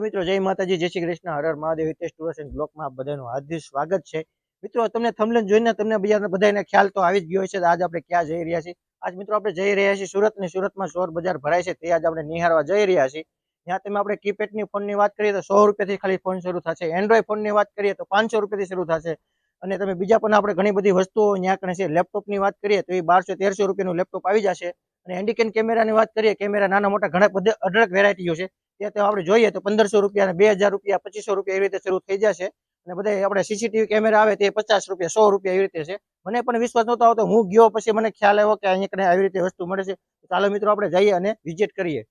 મિત્રો, જય માતાજી, જય શ્રી કૃષ્ણ. હર મહાદેવ, હિતેશ ટુરસ એન્ડ બ્લોકમાં બધાનું હાર્દિક સ્વાગત છે. મિત્રો, તમને થમલેન જોઈને તમને બધાને ખ્યાલ તો આવી જ ગયો છે આજ આપણે ક્યાં જઈ રહ્યા છીએ? આજ મિત્રો આપણે જઈ રહ્યા છીએ સુરત ને સુરતમાં ચોર બજાર ભરાય છે. તે આજ આપણે નિહાળવા જઈ રહ્યા છીએ. ત્યાં તમે આપણે કીપેડની ફોનની વાત કરીએ તો સો રૂપિયાથી ખાલી ફોન શરૂ થશે. એન્ડ્રોઈડ ફોનની વાત કરીએ તો પાંચસો રૂપિયાથી શરૂ થશે. અને તમે બીજા પણ આપણે ઘણી બધી વસ્તુઓ ત્યાં કણે છે. લેપટોપની વાત કરીએ તો એ બારસો તેરસો રૂપિયાનું લેપટોપ આવી જશે. અને હેન્ડીકેન કેમેરાની વાત કરીએ કેમેરા નાના મોટા ઘણા બધા અઢળક વેરાયટીઓ છે. તો આપણે જોઈએ તો પંદરસો રૂપિયા બે હજાર રૂપિયા, પચીસો રૂપિયા એવી રીતે શરૂ થઈ જશે. અને બધા આપણે સીસીટીવી કેમેરા આવે તે પચાસ રૂપિયા, સો રૂપિયા એવી રીતે છે. મને પણ વિશ્વાસ નહોતો આવતો. હું ગયો પછી મને ખ્યાલ આવ્યો કે અહીંયા કને આવી રીતે વસ્તુ મળે છે. ચાલો મિત્રો, આપણે જઈએ અને વિઝિટ કરીએ.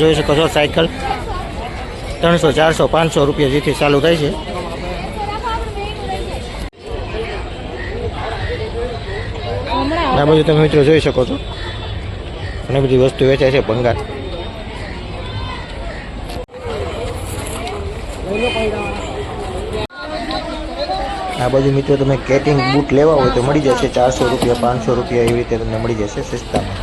જોઈ શકો છો સાયકલ ત્રણસો, ચારસો, પાંચસો રૂપિયા જેથી ચાલુ થાય છે. આ બધું તમે મિત્રો જોઈ શકો છો. ઘણી બધી વસ્તુ વેચાય છે, ભંગાર. આ બાજુ મિત્રો તમે કેટિંગ બૂટ લેવા હોય તો મળી જશે ચારસો રૂપિયા, પાંચસો રૂપિયા એવી રીતે તમને મળી જશે સસ્તામાં.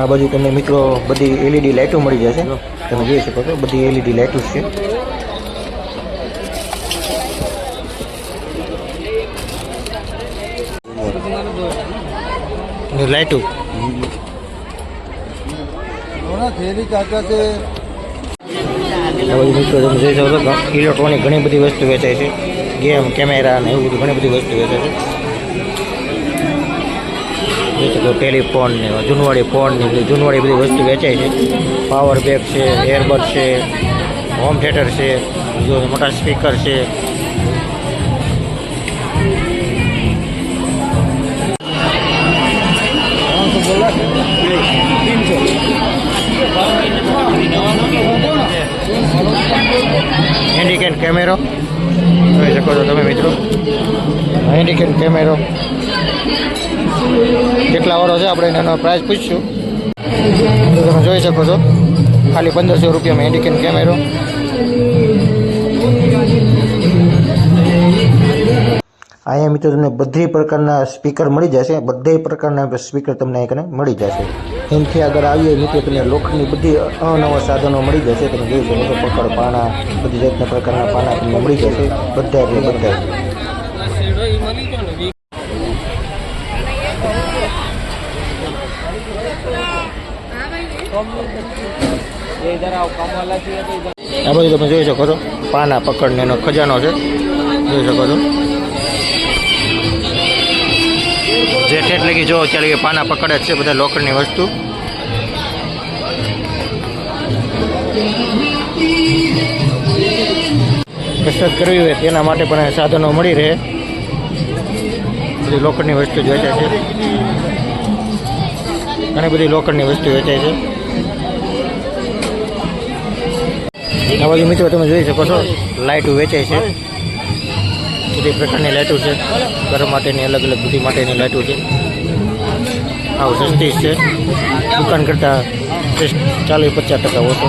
આ બાજુ તમને મિત્રો બધી એલઈડી લાઇટો મળી જશે. તમે જોઈ શકો છો, બધી એલઈડી લાઇટો છે. લાઇટો થેલી કાકા છે આ બધું મિત્રો તમે જોઈ શકો છો ઇલેક્ટ્રોનિક ઘણી બધી વસ્તુ વેચાય છે. ગેમ, કેમેરા ને એવું બધું ઘણી બધી વસ્તુ વેચાય છે. તો ટેલિફોન ને જૂનવાડી ફોન ને બધી જૂનવાડી બધી વસ્તુ વેચાય છે. પાવર બેગ છે, એરબડ છે, હોમ થિયેટર છે મોટા સ્પીકર છે. હેન્ડીકેન કેમેરો જોઈ શકો છો તમે મિત્રો. હેન્ડીકેન કેમેરો કેટલા વાળો છે? આપણે એનો પ્રાઇસ પૂછશું. તમે જોઈ શકો છો. ખાલી પંદરસો રૂપિયામાં હેન્ડીકેન કેમેરો અહીંયા મિત્રો તમને બધી પ્રકારના સ્પીકર મળી જશે. બધા પ્રકારના સ્પીકર તમને અહીંયા મળી જશે. એનાથી આગળ આવીએ મિત્રો તમને લોખંડની બધી અવનવા સાધનો મળી જશે. તમે જોઈ શકો છો, પકડ, પાણા, બધી જાતના પ્રકારના પાના તમને મળી જશે. બધા બધા. આ બધું તમે જોઈ શકો છો, પાના પકડને એનો ખજાનો છે. જોઈ શકો છો. જે ઠેઠ લગી જો અત્યારે કે પાના પકડે છે બધા લોકરની વસ્તુ. કસરત કરવી હોય તેના માટે પણ સાધનો મળી રહે. બધી લોકરની વસ્તુ જ વેચાય છે. ઘણી બધી લોકરની વસ્તુ વેચાય છે. આ બાજુ મિત્રો તમે જોઈ શકો છો લાઇટો વેચાય છે. બધી પ્રકારની લાઇટો છે. ઘર માટેની અલગ અલગ બધી માટેની લાઇટો છે. આવું સસ્તી છે. દુકાન કરતાં ચાલીસ, પચાસ ટકા ઓછો.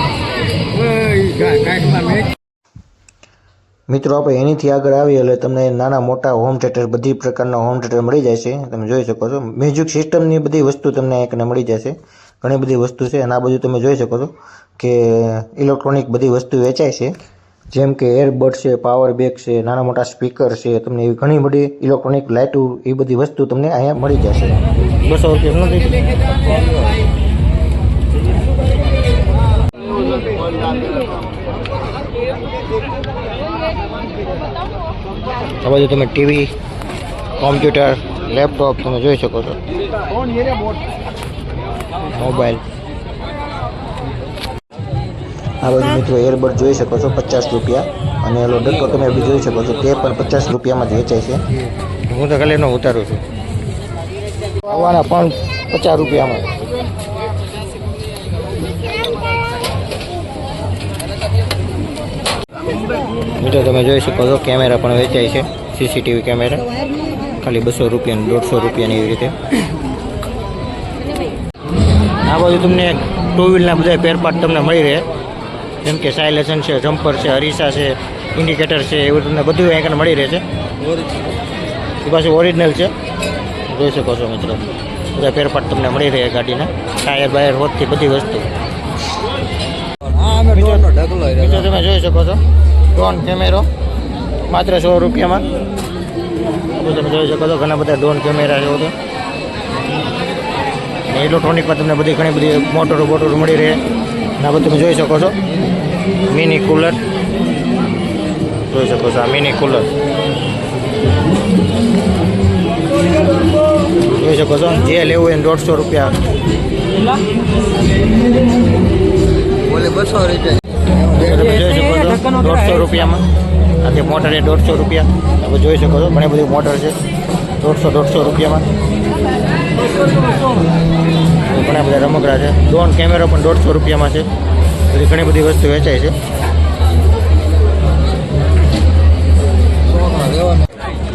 મિત્રો, આપણે એનીથી આગળ આવીએ એટલે તમને નાના મોટા હોમ થિયેટર બધી પ્રકારના હોમ થિયેટર મળી જાય છે. તમે જોઈ શકો છો. મ્યુઝિક સિસ્ટમની બધી વસ્તુ તમને એકને મળી જશે ઘણી બધી વસ્તુ છે અને આ બધું તમે જોઈ શકો છો કે ઇલેક્ટ્રોનિક બધી વસ્તુ વેચાય છે. જેમ કે એરબડ છે પાવર બેગ છે નાના મોટા સ્પીકર છે તમને એવી ઘણી બધી ઇલેક્ટ્રોનિક લાઇટો એ બધી વસ્તુ તમને અહીંયા મળી જશે. બસો રૂપિયા નથી આ બધું તમે ટીવી કોમ્પ્યુટર લેપટોપ તમે જોઈ શકો છો. મોબાઈલ આ બધું મિત્રો એરબડ જોઈ શકો છો પચાસ રૂપિયા. અને એલો ડટ્ટો તમે બી જોઈ શકો છો તે પણ પચાસ રૂપિયામાં જ વેચાય છે. હું તો ખાલી એનો ઉતારું છું. આવવાના પણ પચાસ રૂપિયામાં. મિત્રો તમે જોઈ શકો છો કેમેરા પણ વેચાય છે સીસીટીવી કેમેરા. ખાલી બસો રૂપિયાની દોઢસો રૂપિયાની એવી રીતે. આ બાજુ તમને ટુ વ્હીલના બધા પેરપાટ તમને મળી રહે. જેમ કે સાયલેશન છે જમ્પર છે અરીસા છે ઇન્ડિકેટર છે એવું તમને બધું અહીંયા મળી રહે છે એ પાછું ઓરિજિનલ છે. જોઈ શકો છો મિત્રો. બધા ફેરફાર તમને મળી રહે ગાડીના. ટાયર બાયર હોતથી બધી વસ્તુ. મિત્રો તમે જોઈ શકો છો. ડ્રોન કેમેરો. માત્ર સો રૂપિયામાં. તમે જોઈ શકો છો ઘણા બધા ડ્રોન કેમેરા છે બધું. ઇલેક્ટ્રોનિકમાં તમને બધી ઘણી બધી મોટરો બોટરો મળી રહે. આ બધું તમે જોઈ શકો છો. મિની કુલર જોઈ શકો છો આ મિની કુલર જોઈ શકો છો. જે લેવું હોય એને દોઢસો રૂપિયા બસો રૂપિયા. તમે જોઈ શકો દોઢસો રૂપિયામાં. આ તે મોટર એ દોઢસો રૂપિયા. તમે જોઈ શકો છો. ઘણી બધી મોટર છે. દોઢસો દોઢસો રૂપિયામાં. ઘણા બધા રમકડા છે. ડ્રોન કેમેરો પણ દોઢસો રૂપિયામાં છે. એટલે ઘણી બધી વસ્તુ વેચાય છે.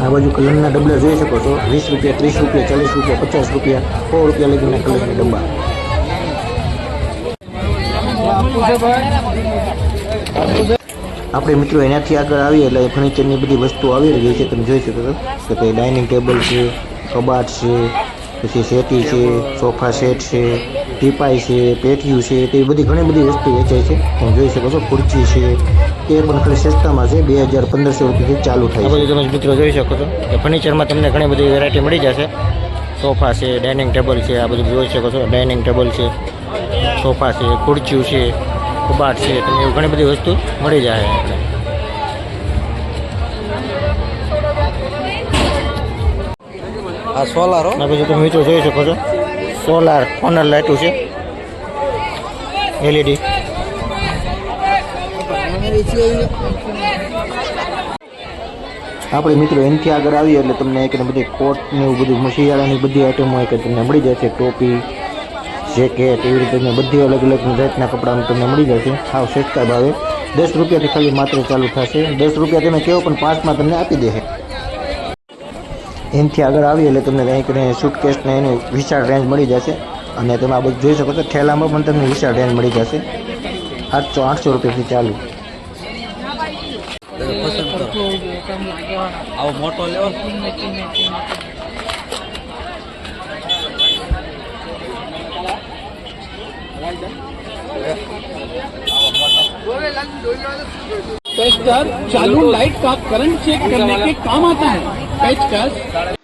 આ બાજુ કલરના ડબલા જોઈ શકો છો. વીસ રૂપિયા, ત્રીસ રૂપિયા, ચાલીસ રૂપિયા, પચાસ રૂપિયા, સો રૂપિયા લગીના કલરના ડબ્બા. આપણે મિત્રો એનાથી આગળ આવીએ એટલે ફર્નિચરની બધી વસ્તુ આવી રહી છે. તમે જોઈ શકો છો કે ડાઇનિંગ ટેબલ છે, કબાટ છે પછી સેટી છે સોફા સેટ છે ટીપાઈ છે પેટીયું છે તે બધી ઘણી બધી વસ્તુ વેચાય છે. તમે જોઈ શકો છો ખુરચી છે તે પણ ખાલી સસ્તામાં છે બે હજાર પંદરસો રૂપિયાથી ચાલુ થાય છે. તમે મિત્રો જોઈ શકો છો કે ફર્નિચરમાં તમને ઘણી બધી વેરાયટી મળી જશે. સોફા છે ડાઇનિંગ ટેબલ છે આ બધું જોઈ શકો છો ડાઇનિંગ ટેબલ છે સોફા છે ખુરચીઓ છે કબાટ છે તમને એવી ઘણી બધી વસ્તુ મળી જાય. આ સોલાર? હો આ બધું તમે મિત્રો જોઈ શકો છો. સોલાર કોર્નર લાઇટું છે. એલઈડી આપણે મિત્રો એનાથી આગળ આવીએ એટલે તમને એક ને બધી કોટ ને એવું બધું શિયાળાની બધી આઈટમો એક તમને મળી જશે ટોપી જેકેટ એવી રીતે તમને બધી અલગ અલગ જાતના કપડાં તમને મળી જશે સાવ સસ્તા ભાવે. દસ રૂપિયાથી ખાલી માત્ર ચાલુ થશે. દસ રૂપિયા તમે કહો પણ પાંચમાં તમને આપી દેશે. એનાથી આગળ આવીએ એટલે તમને કંઈક ને સુટકેસને એની વિશાળ રેન્જ મળી જશે. અને તમે આ બધું જોઈ શકો છો, ઠેલામાં પણ તમને વિશાળ રેન્જ મળી જશે. આઠસો આઠસો રૂપિયાથી ચાલુ. આવો મોટો લેવો. पेचकस चालू लाइट का करंट चेक करने के काम आता है पेचकस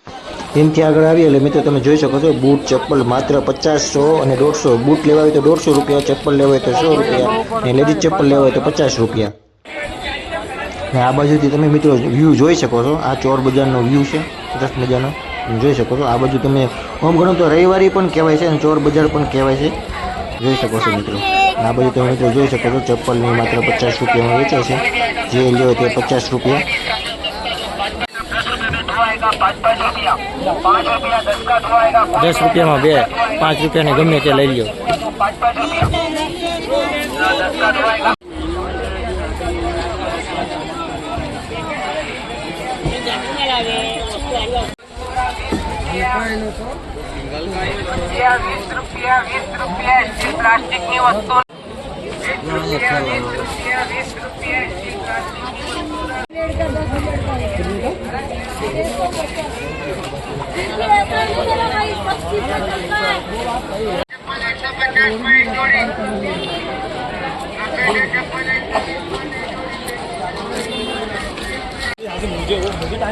એનાથી આગળ આવીએ એટલે મિત્રો તમે જોઈ શકો છો બૂટ ચપ્પલ માત્ર પચાસસો અને દોઢસો બૂટ લેવા હોય તો દોઢસો રૂપિયા ચપ્પલ લેવા હોય તો સો રૂપિયા અને લેડીઝ ચપ્પલ લેવા હોય તો પચાસ રૂપિયા ને આ બાજુથી તમે મિત્રો વ્યૂ જોઈ શકો છો આ ચોર બજારનો વ્યૂ છે સરસ મજાનો તમે જોઈ શકો છો આ બાજુ તમે આમ ગણો તો રવિવારી પણ કહેવાય છે અને ચોર બજાર પણ કહેવાય છે જોઈ શકો છો મિત્રો અને આ બાજુ તમે મિત્રો જોઈ શકો છો ચપ્પલની માત્ર પચાસ રૂપિયામાં વેચાય છે જે લ્યો તે પચાસ રૂપિયા. દસ રૂપિયામાં બે પાંચ રૂપિયાને ગમે તે લઈ લ્યો. રૂપિયા વીસ રૂપિયા વીસ રૂપિયા સ્ટીલ પ્લાસ્ટિકની વસ્તુ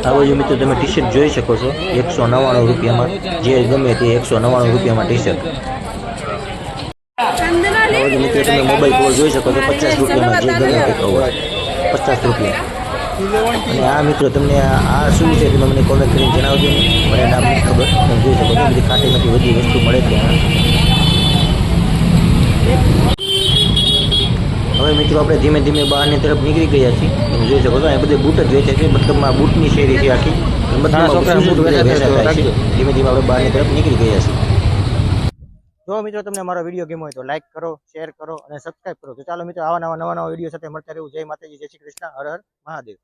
આ બાજુ મિત્રો તમે ટી શર્ટ જોઈ શકો છો, એકસો નવ્વાણું રૂપિયામાં. જે ગમે તે એકસો નવ્વાણું રૂપિયામાં ટી શર્ટ આ બાજુ મિત્રો તમે મોબાઈલ કવર જોઈ શકો છો પચાસ રૂપિયામાં જે ગમે તે કવર પચાસ રૂપિયા. અને આ મિત્રો તમને આ શું છે તમે મને કોમેન્ટ કરીને જણાવજો. ને મને નામ નથી ખબર તમે જોઈ શકો છો. બધી ખાટી માંથી બધી વસ્તુ મળે ત્યાં. હવે મિત્રો આપણે ધીમે ધીમે બહારની તરફ નીકળી ગયા છીએ. તમે જોઈ શકો છો અહીં બધે બૂટ જ વેચે છે. મતલબ આ બૂટની શેરી છે આખી. બધા છોકરા બૂટ વેચાતા છે. ધીમે ધીમે આપણે બહારની તરફ નીકળી ગયા છીએ. જો મિત્રો તમને મારો વીડિયો ગેમ હોય તો લાઈક કરો શેર કરો અને સબસ્ક્રાઈબ કરો. તો ચાલો મિત્રો, આવા નવા નવા નવા વીડિયો સાથે મળતા રહેવું જય માતાજી, જય શ્રી કૃષ્ણ. હર હર મહાદેવ.